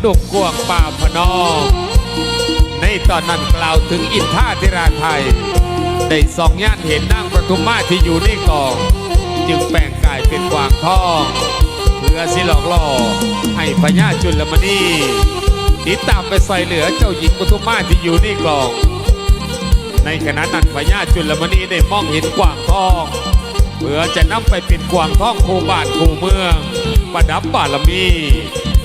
ดแล้วดงกวางป่าพนองในตอนนั้นกล่าวถึงอินท่าธิราไทยได้สองย่านเห็นนางประทุมมาที่อยู่ในกอง จึงแปลงกายเป็นกวางทอง เพื่อสิหลอกล่อให้พญาจุลมณีติดตามไปใส่เหลือเจ้าหญิงปทุมมาที่อยู่ในกอง ในขณะนั้นพญาจุลมณีได้มองเห็นกวางทอง เพื่อจะนำไปเป็นกวางทองคูบานคูเมือง ประดับบารมี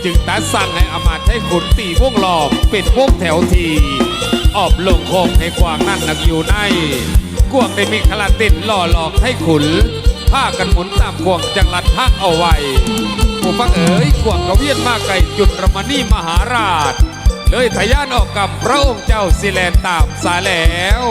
จึงตัดสั่งให้อมาตให้ขุนตีวงล้อมเป็นวงแถวทีออบลงโคงให้กวางนั่นนักอยู่ในกวางได้มีคลาตินหล่อหลอกให้ขุนผ้ากันหมุนตามกวางจังหลัดทักเอาไว้ผู้ฟังเอ๋ยกวางกระเวียนมาไกลจุดรมณีมหาราช เลยทะยานออกกับพระองค์เจ้าสิแลนตามสาแล้ว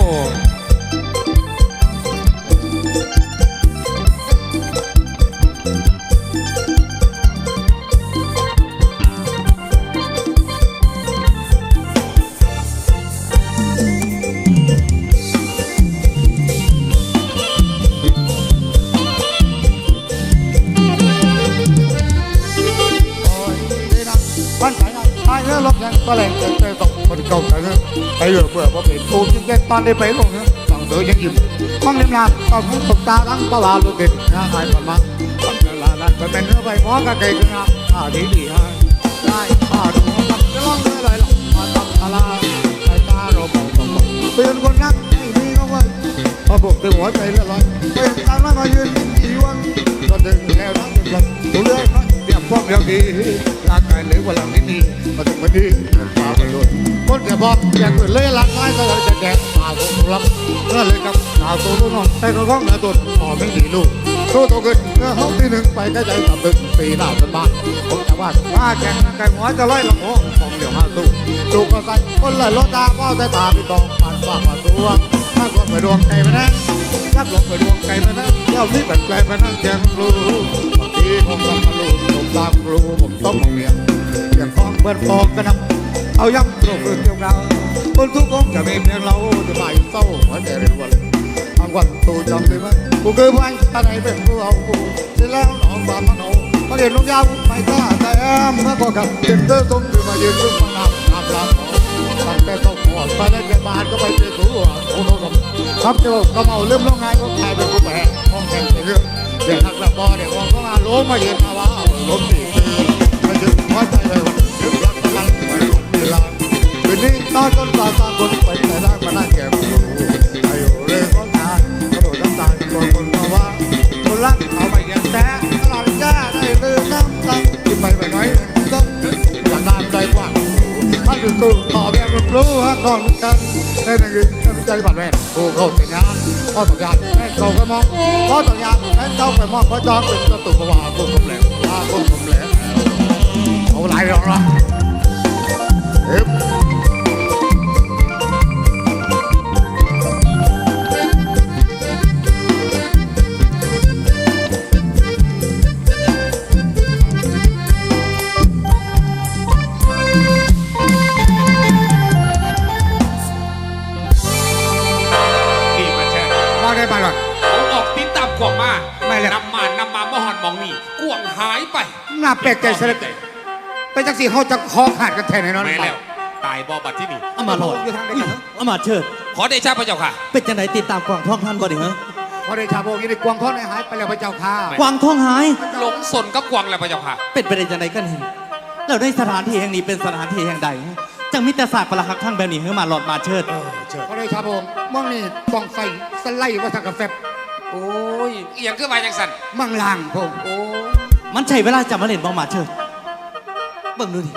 อนได้ไปลงเนี่ยสั่งเสือยังยิ้มมองเลี้ยมลานก็ทั้งตกตาลังปลาลูกเด็ดงานหายผ่านมาทำเวลาลันไปเป็นเนื้อใบพอกระเกยกันงามข้าดีดีฮะได้ข้าดูมันจะร้องเนื้ออะไรหรอกมาทำตลาดไอ้ตาเราบอกตรงๆเตือนคนรักไม่มีเขาไว้พอบอกถึงหัวใจเรื่อยร้อยเป็นตามนั้นมายืน เรียบพร้ร่างกายเหลือวันหลังนิดนี้มาถึงวันนี้มาไปเลยคนจะบอกอยากเลยหลังน้อยก็เลยจะแดกมาผมรับก็เลยกับสาวตัวนู้นนแต่ก็ร้องหนือตัวพอไม่ดีลูกสู้ตัวเกินเมื่อห้องที่หนึ่งไปก็ใจกับตึกปีหน้าเป็นบ้านผมจะว่าว่าแข่งกันหัวจะร้อยลำโพงฟองเดี๋ยวห้าตู้ตู้ก็ใส่คนเละรถตาพ่อแต่ตาพี่ตองปานฝากมาตัวถ้าคนไปดวงใจไปนะถ้าลงไปดวงใจไปนะเจ้าที่แบบใจไปนั่งแจงรู้ ผมทำมาลูกผมตามครูผมต้องมองเมียอย่างฟองเปิดฟองกันนะเอาย้ำโลกเรื่องเดียวกันคนทุกคนจะมีเพียงเราจะไม่เศร้าหัวใจเรียนวันทางวันตูจำได้ไหมกูเคยไปตาไหนเป็นกูเอากูเสร็จแล้วหนองบานมันมาเรียนลูกยาวไม่กล้าแต่แอมเมื่อก่อนกับเจ็บเตอร์ต้มคือมายืนซึ่งฟังน้ำน้ำลำตั้งแต่ต้องหัวไปได้แค่บานก็ไปเจอตัวโอ้โหครับเจ้าก็เมาเริ่มร้องไห้ก็กลายเป็นกูแผลห้องแข่งเรื่อง เด็กนักแบบบอเด็กวองก็มาล้มมาเย็นมาว่าล้มสี่ปีมาจึงหัวใจเลยวันถึงรักกันไปลุกเวลาคืนนี้ตอนต้นตาตาคนไปแต่ร่างมานั่งแก่กูอายุเรื่องของงานกระโดดน้ำตาลตัวคนมาว่าคนรักเอาไปแยังแต่ตลอดจ้าได้ลืมน้ำตากินไปไปน้อยต้องหลังน้ำใจกว้าถ้าดูตู้ต่อแบบรู้ฮะก่อนกันได้หนึ่งได้ใจบัดแม่กูเข้าแต่งาน พ่อต่อยานแม่เขาก็มองพ่อต่อยานแม่เจ้าไปมองพ่อจองเป็นตัวตุ่มว่ากูผมแหลมว่ากูผมแหลมเอาไรหรอกล่ะเอ๊ะ น่าแปลกใจเสียเหลือเกินไปจังสีเขาจะคอขาดกันแทนไหนนอนไม่แล้ว ตายบอบัดที่นี่อมาตย์โหลดอยู่ทางไหนกันเหรอมาตย์เชิดขอเดชะพระเจ้าค่ะ เป็นจังไหนติดตามกวางทองท่านบ่ดิเหรอพอได้ชาโบกินได้กวางทอดในหายไปแล้วพระเจ้าค่ะ กวางทองหาย หลงสนกับกวางแล้วพระเจ้าค่ะ เป็นไปได้จังไหนกันเห็นแล้วในสถานที่แห่งนี้เป็นสถานที่แห่งใดจังมิตรศาสตร์ประหักทั้งแบบนี้เฮ้มาหลอดมาเชิด พอได้ชาโบมั่งนี่ต้องใส่สไลด์ว่าทางกาแฟโอ้ยเอียงขึ้นมาจังสัน มังล่างผมโอ้ มันใช่เวลาจะมาเล่นบ่มาเชิดเบิ่งดูดิ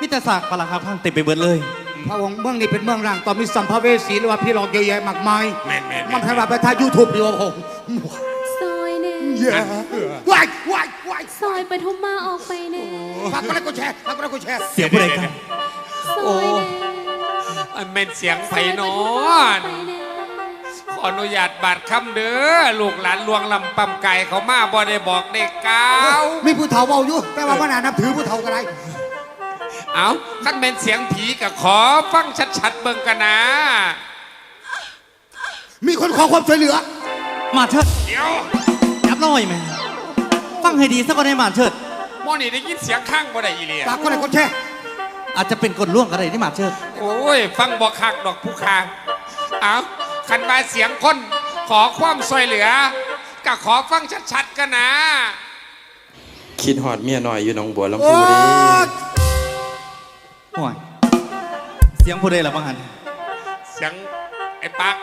มิตรศาสตร์ประหักทั้งเต็มไปเบิดเลย พระองค์เมืองนี้เป็นเมืองล่างตอนมีสัมภเวสีหรือว่าพี่หลอกเยอะแยะมากมายแม่นแม่นมันทำแบบไปทางยูทูบดีกว่าผมซอยแน่เยอะว้ายว้ายว้ายซอยปทุมมาออกไปแน่ฝากกดไลค์กดแชร์ฝากกดไลค์กดแชร์เสียงผู้ใดกันซอยแน่อันเป็นเสียงไผ่นอซน อยปทุมมาออกไปแน่ขออนุญาตบาดคำเด้อลูกหลานลวงลำปำไก่เขามาบ่ได้บอกเด็กกาวมีผู้เฒ่าเบาอยู่ แต่ว่ามันน่านับถือผู้เฒ่าก็ได้เอาขั้นเป็นเสียงผีก็ขอฟังชัดๆเบิ่งกันนะ มีคนขอความช่วยเหลือ มาเชิดเดี๋ยวยับน้อยไหมฟังให้ดีสักคนให้มาเชิดหมอนี่ได้ยินเสียงข้างบ่ได้อีเลียฝากคนไหนคนแช่อาจจะเป็นกฎล่วงก็ได้ที่มาเชิดโอ้ย ฟังบ่คักดอกผู้คางเอา คันมาเสียงคนขอความช่วยเหลือก็ขอฟังชัดๆกันนะ คิดหอดเมียหน่อยอยู่หนองบัวลำโอ้พูเดิยโอ้ยเสียงผู้ใดล่ะบ้างหันเสียงไอ้ปัก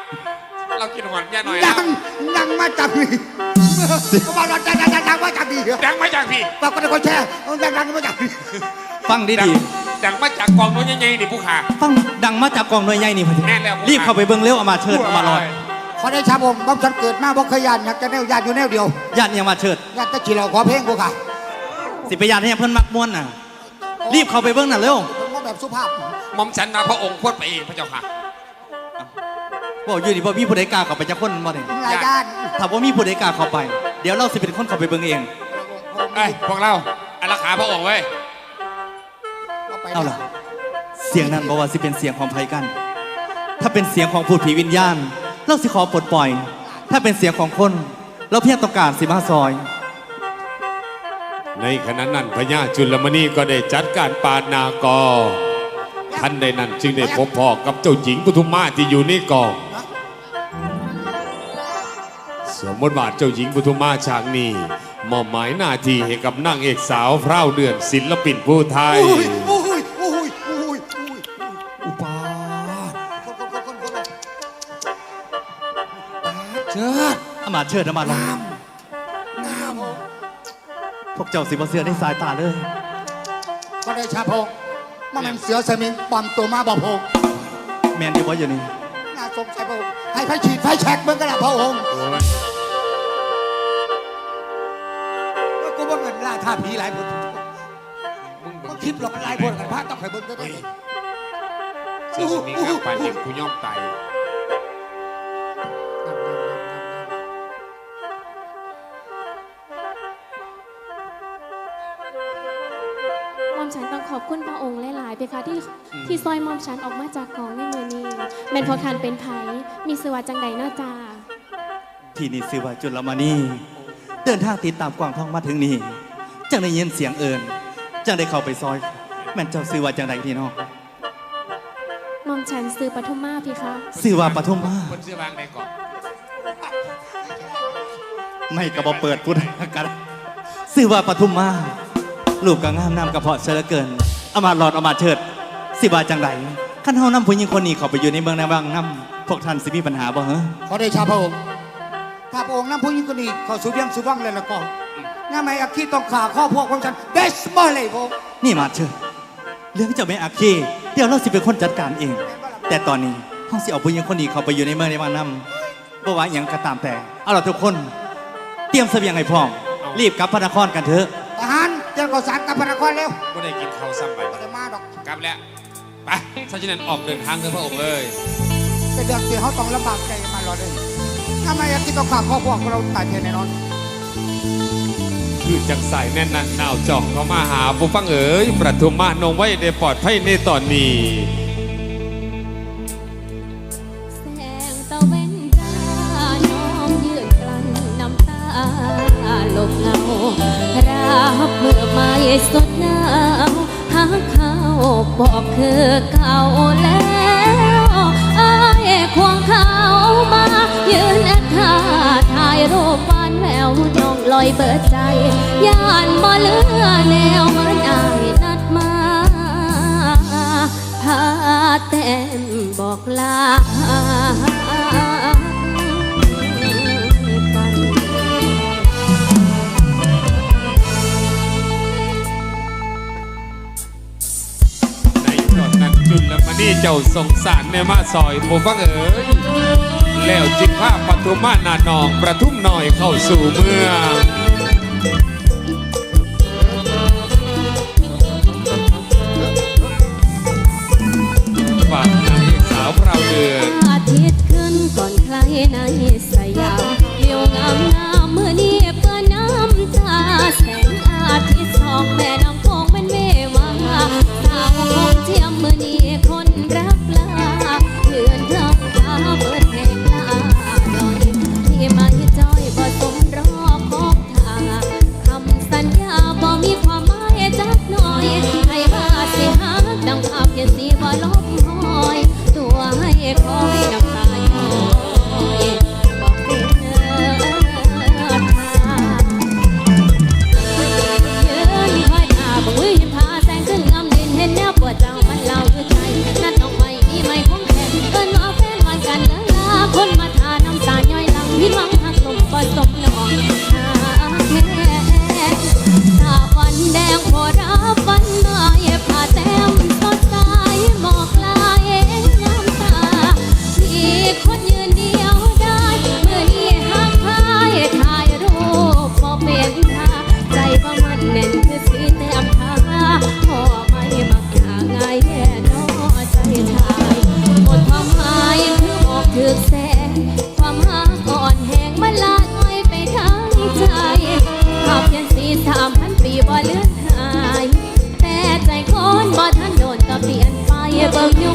เรากินหอนแย่หน่อยยันะงยังมาจากนี่ก็บอกว่ายังยังยังมาจากนี่เหรอดังมาจากพี่ฝากคนไหนคนแช่ยังยังมาจากนี่ฟังดีดัง ดีดังมาจากกองโน้นใหญ่ๆนี่ผู้ขาฟังดังมาจากกองหน่วยใหญ่นี่พอดีแม่นแล้วรีบเข้าไปเบิ่งเร็วเอามาเชิดเอามาลอยขอได้ชาบงบ้องฉันเกิดมาบ่เคยยานอยากจะแนวยานอยู่แนวเดียวญาติยังมาเชิดยานตะกี้เราขอเพลงกูค่ะสิไปญาติให้เพิ่นมักม่วนน่ะ รีบเข้าไปเบิ่งน่ะเร็วผมก็แบบสุภาพหมอมฉันมาพระองค์พูดไปเองพระเจ้าค่ะบอกอยู่นี่บ่มีผู้ใดกล้าเข้าไปจักคนบ่นี่รายการถ้าบ่มีผู้ใดกล้าเข้าไป เดี๋ยวเราสิเป็นคนเข้าไปเบิ่งเองเอ้ยพวกเราอารักขาพระองค์เว้ย เอาล่ะ เสียงนั้นบอกว่าสิเป็นเสียงของไผกัน ถ้าเป็นเสียงของผู้ผีวิญญาณ เราสิขอปลดปล่อย ถ้าเป็นเสียงของคน เราเพียงต้องการสิมาซอย ในขณะนั้นพญาจุลมณีก็ได้จัดการปาดนากอท่านใดนั้นจึงได้พบพ่อกับเจ้าหญิงปทุมมาที่อยู่ในกองสวมบทบาทเจ้าหญิงปทุมมาฉากนี้มอบหมายหน้าที่ให้กับนางเอกสาวพร้าวเดือนศิลปินผู้ไทย ดอามาเชิดอามาลองงามงามพวกเจ้าสิบ่เสือได้สายตาเลยก็ได้ชาพงมันเป็นเสือสมิงปลอมตัวมาบ่พงแมนอยู่บ่อยู่นี่น่าสงสัยพระองค์ให้ไฟฉีดไฟแช็กเบิ่งกันละพระองค์ว่ากูว่าเงินล่าท่าผีหลายคนมันคลิปเรามันหลายคนกันพระต้องไปเบิ่งด้วยตัวเองเสื้อสมิงข้างปานเด็กกูย่อมไต คุณพระองค์หลายๆไปค่ะที่ที่ซอยหมอมฉันออกมาจากกองในมือนี้แม่นพอทานเป็นไผมีสวัสดิ์จังใดเนาะจ้าพี่นี่สิว่าจุลมณีเดินทางติดตามกวางทองมาถึงนี่จังได้ยินเสียงเอิญจังได้เข้าไปซอย แม่นเจ้าซื้อว่าจังใดพี่น้องหมอมฉันซื้อปทุมมาพี่คะซื้อว่าปฐมมาคนเสื้อบางในก่อนไม่กระบอเปิดพูดกันซื้อว่าปฐุมมาลูกก็งามน้ำกระเพาะเชลเกิน เอามาหลอดเอามาเชิด สิว่าจังใดขั้นเฮานำผู้หญิงคนนี้เข้าไปอยู่ในเมืองในบางน้ำพวกท่านสิมีปัญหาบ่เหรอขอได้ชาพระองค์ถ้าพระองค์นำผู้หญิงคนนี้เข้าสู่เบี้ยงสู่ว่างเลยแล้วก็ง่ายไหมอาคีต้องขาข้อพวกของฉันเดสบอลเลยพระองค์นี่มาเชิดเรื่องเจะไม่อาคีเดี๋ยวเราสิเป็นคนจัดการเอง แต่ตอนนี้ห้องสิเอาผู้หญิงคนนี้เข้าไปอยู่ในเมืองในบางน้ำบ่ว่าอหยังก็ตามแต่เอาล่ะทุกคน เตรียมเสบียงให้พร้อมรีบกลับพระนครกันเถอะทหาร เจ้าก่อสารกับพระนครเร็วก็ได้กินข้าวซ้ำไปบ่ได้มาดอกกลับแล้วไปถ้าฉะนั้นออกเดินทางเถอะพระองค์เอ้ยเป็นเรื่องที่เขาต้องลำบากใจมารอเลยทำไมอาคีต้องขาข้อพวกของเราตายแน่นอนคือจังใส่แน่นนันหนาวจ่องเขามาหาผู้ฟังเอ๋ยประทุมมานงไว้ได้ปลอดภัยในตอนนี้ สดหนาวหาเขาบอกคือเก่าแล้วอายควงเขามา ยืนแอคท่าถ่ายรูปหวานแววน้องลอยเบิดใจย่านบ่เลือแนวเหมือนอายนัดมาพาแต้มบอกลา เจ้าสงสารแม่มาซอยผมฟังเอ๋ยแล้วจิกภาปทุมมานาหนองประทุมหน่อยเข้าสู่เมือง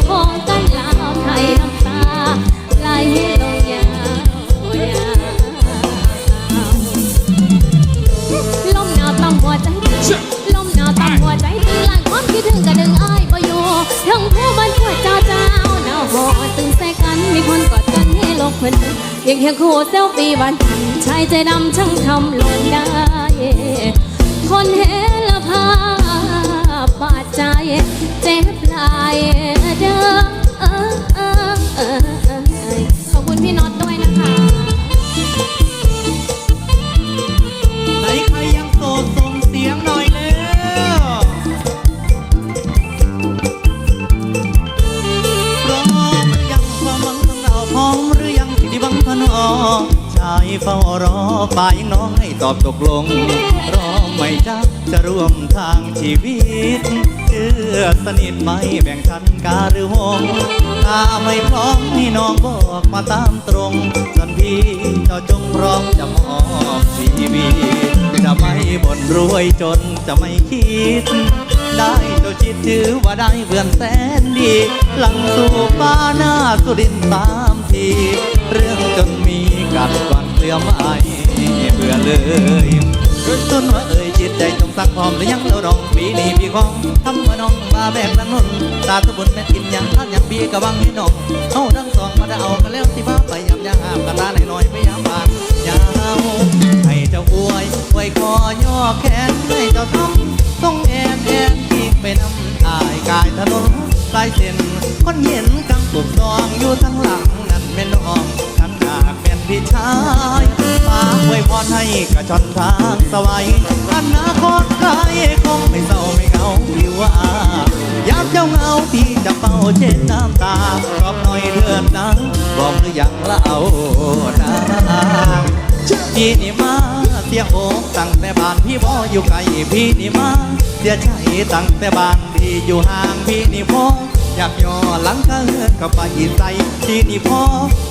เบิ่งองกันลาวไทยน้ำตาไหลลงยาวยาวลมหนาวตำหัวใจลมหนาวตำหัวใจตีหลังความคิดถึงกระดึงอ้ายบ่อยู่ทั้งผู้มันปวดเจ้าเจ้าหนาวหอตึงใส่กันมีคนกอดกันให้โลกเพิ่นเพียงแค่คู่เซลฟี่วันชายใจดำช่างทำลงได้ คนเห็นละภาพบาดใจเจ็บหลาย เด้อเออเออเออเออขอบคุณพี่น็อตด้วยนะคะ ไหนใครยังโสดส่งเสียงหน่อยแล้วพร้อมหรือยังความหวังของเราพร้อมหรือยังที่บังพนอชายเฝ้ารอฝ่ายน้องให้ตอบตกลง รอไหมจ๊ะ จะร่วมทางชีวิตเชื่อสนิทไหมแบ่งทันกาหรือหงถ้าไม่พร้อมให้น้องบอกมาตามตรงสันพี่เจ้าจงพร้อมจะมอบชีวิตจะไม่บ่นรวยจนจะไม่คิด ได้เจ้าจิตถือว่าได้เพื่อนแสนดี หลังสู่ป้าหน้าสุรินตามที เรื่องจนมีกันก่อนเกลือไม่เบื่อเลยต้นว่าเอ ใจจงสักพร้อมหรือยังเราดองปีนี้พี่ของทำว่าน้องมาแบกนั้นนุ่นตาทุบุญแม่กินยังท่านยังปีกระวังให้น้องเอาทั้งสองมาได้เอากันแล้วที่มาไปยำยางห้ามกันตาหน่อยไม่ยามบานยาวให้เจ้าอวยไว้คอย่อแขนให้เจ้าทำต้องแอนแอนอีกไปนำอายกายถนนสายเส้นคนเห็นกังตุกซองอยู่ทั้งหลังนั่นแม่น้องฉันหาก พี่ชายมาอวยพรให้กระชอนทางสวัยอนาคตใครคงไม่เศร้าไม่เหงาพี่ว่ายามเจ้าเหงาพี่จะเป่าเช็ดน้ำตาปลอบหน่อยเถิดนะบอกหรือยังละเอานางพี่นี่มาเสียโอกตั้งแต่บ้านพี่บ่อยู่ไกลพี่นี่มาเสียใจตั้งแต่บ้านพี่อยู่ห่างพี่นี่พอ อยากย่อหลังก็เฮือนก็ไปใส่พี่นี่พอ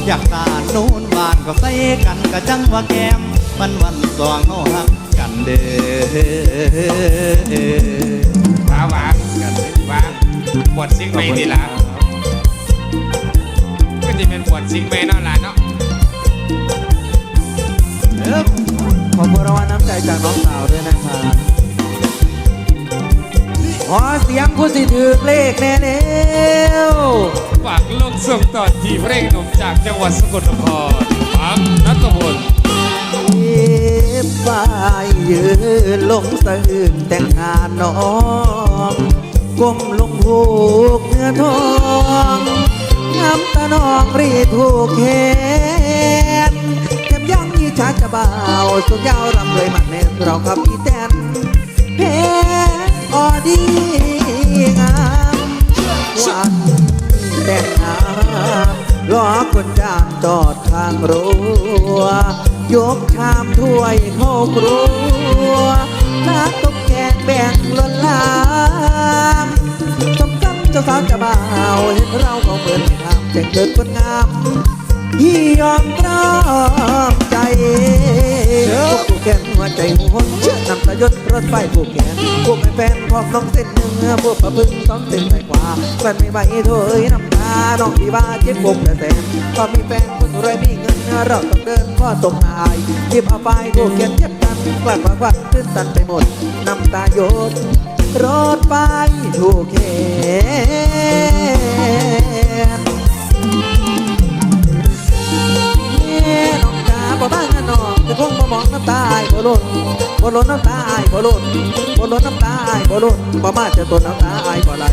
อยากตาดนูนบ้านก็ใส่กันก็จังว่าแก้มมันวันสองเฮาหักกันเด้อว้าวางกันวางบวชซิงไม่ดีละก็จะเป็นบวชซิงไม่เนาะหลานเนาะขอบคุณรางวัลน้ำใจจากน้องสาวด้วยนะครับ ขอเสียงผู้สิถือเลขแน่เร็วฝากลงส่งต่อทีมเร่งหนุ่มจากจังหวัดสกลนครปักนัทพลเย็บฝ่ายยืนลงสะอื่นแต่งงานน้องก้มลงผูกเนื้อทองน้ำตาน้องรีดผูกแขนเข็มย่างยี่ชาจะบ่าวสุดยาวรำเลยมันเน้นเราขับอีแตนเพ ออดีงามวันแต่งงานรอคนจามจอดข้างรั้วยกชามถ้วยเข้าครัวน้ำต้มแกงแบ่งล้นลามสมคำเจ้าสาวจะบ่าวเห็นเราก็เปิดให้ทำแจ้งเกิดคนงาม พี่ยอมรอมใจผูกแขนหัวใจหัวเชื่อนำตะยศรถไฟผูกแขนผูกให้แฟนพร้อมน้องเส้นหนึ่งพวกประพึ่งซ้อมเส้นไปขวาแฟนไม่ไหวโถเอ้ยน้ำตาน้องที่บ้าเจ็บปกแต่แสนพอมีแฟนคนรวยมีเงินเราต้องเดินข้อตกนายหยิบเอาไปผูกแขนเทียบกันกลักกวักตื้นตันไปหมดน้ำตาหยดรถไฟถูกเขน น้องจ๋าบ่บ้างนน้องแต่คงบ่มองน้ำตาอายบ่ล่นบ่ล่นน้ำตาอายบ่ล่นบ่ล่นน้ำตาอายบ่ล่นบ่มาจะตนน้ำตาอายบ่ไหล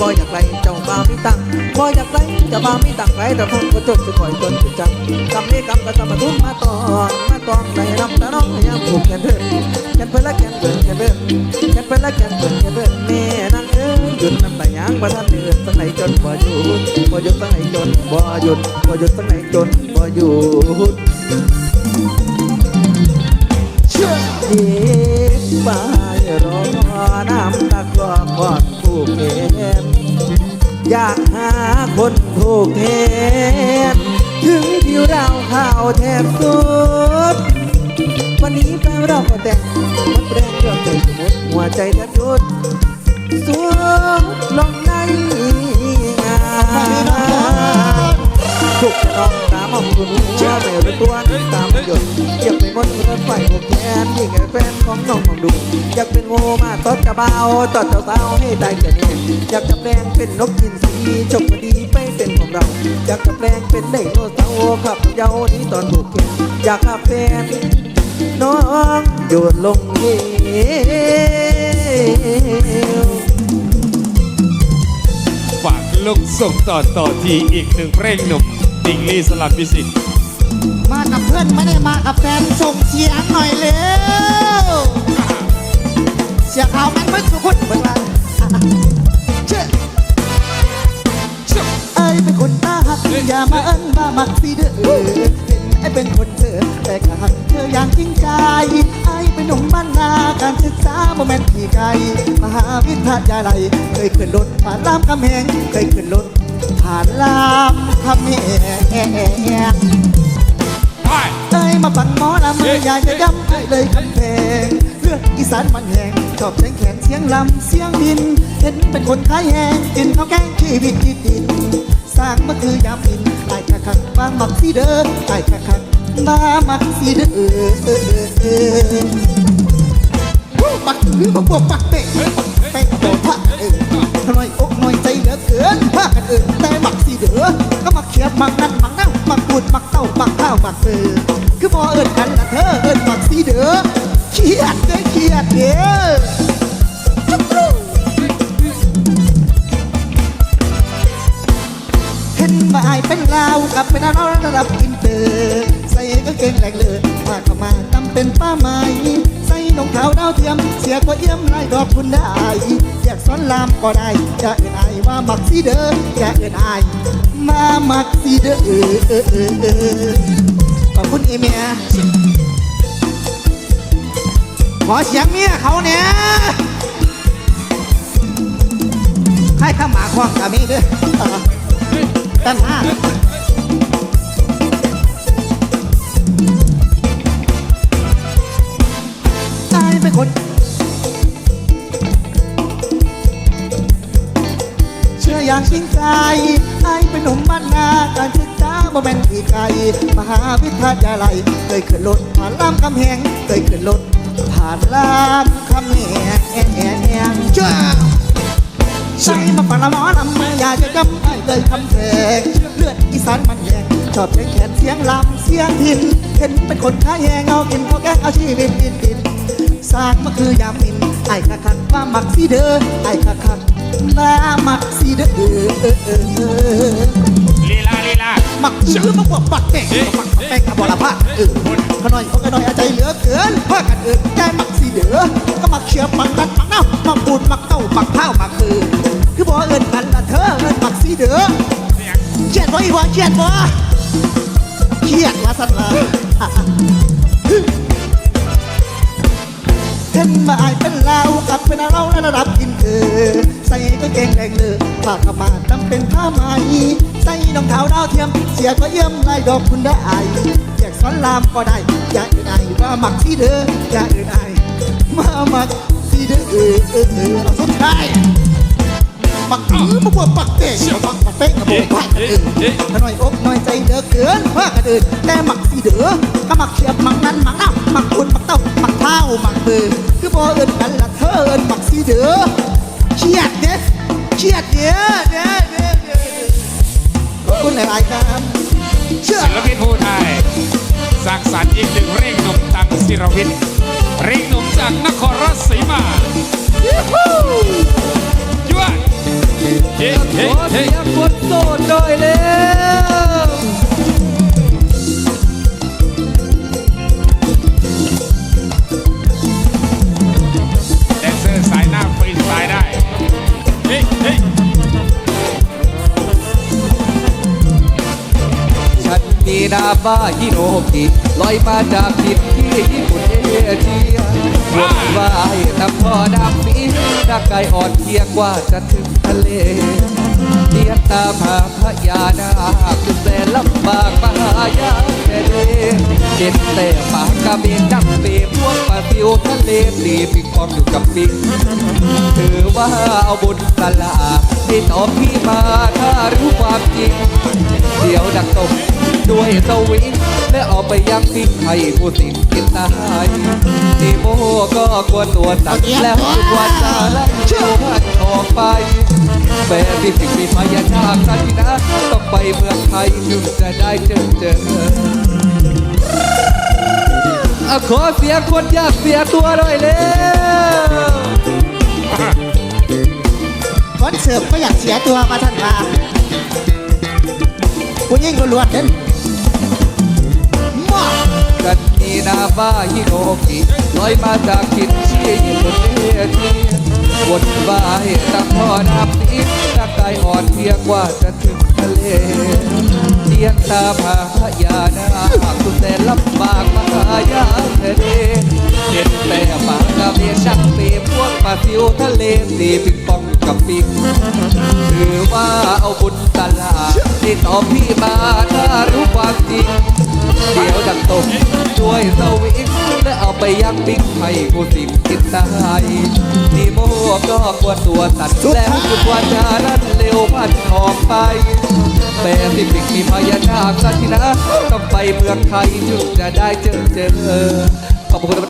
บ่อยากไหลเจ้าบ่ามีตังบ่อยากไหลเจ้าบ่ามีตังไหลแต่คนก็จนจะคอยจนจะจังกำนี้กำก็จะมาทุ่มมาตองมาตองใส่น้ำตาน้องให้ยามผูกแขนเถิดแขนเพิ่นละแขนเพิ่นแขนเพิ่นแขนเพิ่นละแขนเพิ่นแขนเพิ่นแม่นางเอ้ย หยุดน้ำตายางบ่ทันเดือดสังไหนจนบ่หยุดบ่หยุดสังไหนจนบ่หยุดบ่หยุดสังไหนจนบ่หยุดเชื่อเด็กไปรอน้ำตาคลอกอดผู้เขนอยากหาคนถูกเทนถึงที่เราข่าวแทบสุด วันนี้แฟนเราก็แต่งมันแรงเรื่องใจสมมติหัวใจแทบหยุด สุดลงในงานทุกน้องตามองคุณหัวไม่รู้ตัวน้ำตามหยดเก็บไปหมดรถไฟหกแขนยิ่งไอ้แฟนของน้องมองดูอยากเป็นโง่มาตอดกระเบาตอดเจ้าสาวให้ได้แค่นี้อยากจะแปลงเป็นนกกินสีจบดีไปเป็นของเราอยากจะแปลงเป็นไดโนเสาร์ขับเยาวนี้ตอนบุกแขนอยากขับแฟนน้องโยนลงเห วฝากลูกส่งต่อต่อทีอีกหนึ่งเพลงหนุ่มติงลี่สลับมิสิทธ์มากับเพื่อนไม่ได้มากับแฟนส่งเสียงหน่อยเร็วเสียงเขามันไม่สุขุนเบิ่งละเชื่อไอ้เป็นคนตาหักอย่ามาเอิ้นมามักสิเด้อเห็นไอ้เป็นคนเธอแต่ก็หักเธออย่างจริงใจไอ้ เป็นหนุ่มบ้านนาการศึกษาโมเมนต์ที่ไกลมหาวิทยาลัยเคยขึ้นรถผ่านรามคำแหงเคยขึ้นรถผ่านรามคำแหงไปเอ้ยมาฟังหมอลำมือยากจะย้ำเอ้ยเลยคำเพลงเลือดอีสานมันแหงชอบเสียงแขนเสียงลำเสียงดินเห็นเป็นคนขายแหงกินข้าวแกงชีวิตที่ดินสร้างมาคือยามอินไอ้คักคักบ้ามักสีเด้อไอ้คักคักบ้ามักสีเด้อ กถือบักบวกปักเตะเป๊ะโดดพระเออหน่อยอกหน่อยใจเหลือเกินพากันเออแต่มักสีเดือก็มักเขียบมักนั่นมักนั่งมักปูดมักเต้ามักข้าวมักเออคือพอเอิญกันละเธอเอิญมักสีเดือ ยมเสียกว่าเอี้ยมไรดอกคุณได้อยากสอนลามก็ได้อย่าเอื่นอายว่ามักสีเด้ออย่าเอื่นอายมามักสีเด้อเออเออเออขอบคุณอีเมียขอเสียงเมียเขาเนี่ยให้ข้าหมาควงกับมีเด้อตั้งห้าตายเป็นคน อย่างจริงใจไอ้เป็นหนุ่มบ้านนาการศึกษาบ่แม่นที่ไกลมหาวิทยาลัยเคยขึ้นรถผ่านลำคำแหงเคยขึ้นรถผ่านลำคำแหงเจ้าใส่มาปะละหมอลำมือยากจะจำได้เลยคำเพลงเลือดอีสานมันแยงชอบเพลงแขนเสียงลำเสียงหินเห็นเป็นคนขายแหงเอากินเอาแกงเอาชีวิตดินดินสร้างมาคือยามมินไอ้คักคักว่ามักสีเด้อไอ้คักคัก ว่ามักสีเด้อลีลาลีลามักชื่อมักบอกปักแป้งมักปักแป้งกับบละพัดเออขน่อยโอ้ขน่อยอาใจเหลือเกินพากันเออใจมักสีเด้อก็มักเชียบมักนัดมักเน่ามักปูดมักเต้ามักเท้ามักคือคือบ่เอินกันละเธอเอินมักสีเด้อเขียนบ่อีบ่เขียนบ่เขียนว่าสันละ เห็นมาอายเป็นลาวกับเป็นเราในระดับอินเตอร์ใส่ก็เกงแดงเลยฝากกลับมาจำเป็นผ้าไหมใส่รองเท้าดาวเทียม เสียก็เยี่ยมไล่ดอกคุณได้อายอยากสอนลามก็ได้ อย่าอื่นอายว่ามักที่เด้ออย่าอื่นอายมามักที่เด้อเออเออเออเอาสุดท้าย ปักอื้อมาบวปักเตะปักปักเป๊ะกับโบกปักกันอื่นหน่อยอกหน่อยใจเด้อเกินว่ากันอื่นแต่หมักสีเด้อก็หมักเขียบหมักนั้นหมักน้ำหมักคุณมักเต้าหมักเท้าหมักเบือคือบ่เอินกันละเธอเอินมักสีเด้อเครียดเด้เครียดเด้อเด้อเด้อเด้ขอบคุณหลายๆครับเชื่อศิลปินผู้ไทยสร้างสรรค์อีกหนึ่งเร่งหนุ่มตังศิรวิทย์เร่งหนุ่มจากนครราชสีมายั่ว เฮ้เฮ้เฮ้คนโสดหน่อยเร็วแดนเซอร์สายหน้าฟรีสไตล์ได้ เฮ้เฮ้ฉันมีนามว่าฮิโนกิลอยมาจากทิศที่ญี่ปุ่นเอเชีย วนว่ายน้ำพอน้ำมีร่างกายอ่อนเพียงว่าจะถึงทะเลเทียตามหาพญานาคคือแสนลำบากมหายาแค่เดเด็ดแต่ปากกระเบนจับเปพวกปลาซิวทะเลตีปิงปองอยู่กับปิงถือว่าเอาบุญสลาที่ตอบพี่มาถ้ารู้ความจริง เดี๋ยวดักตบ ด้วยสวิงและเอาไปยังทิ้งให้ผู้สิ้นกินตายดีโมก็กลัวตัวสั่นแล้วทุกวันจะไล่เชื่อพันออกไปแม่พี่สิงมีพยานาคสันนะต้องไปเมืองไทยถึงจะได้เจอเจอขอเสียคนอยากเสียตัวหน่อยเร็วคนเสิร์ฟก็อยากเสียตัวมาท่านค่ะผู้ยิ่งล้วนๆเด่น กันมีนาบ้าฮิโนกิลอยมาจากกินชีญี่ปุ่นเอเชียวนว่ายตั้งพ่อนับนี้ร่างกายอ่อนเพียกว่าจะถึงทะเล เทียนตามหาพญานาคสุดแสนลำบากมหายากทะเลเห็นแต่ปากกระเบนชักเปพวกปลาซิวทะเลตีปิงปองกับปิงถือว่าเอาบุญตลาดที่ตอบพี่มาถ้ารู้ความจริง เดี๋ยวดังตกด้วยสวิงและเอาไปยังปิ๊กให้ผู้สิบกินตายนี่โมก็กลัวตัวตัดแล้วทุกวันจะรันเร็วพันออกไป แต่สิปิกมีพญานาคสันตินะ ต้องไปเมืองไทยจึงจะได้เจอเจอขอบคุณ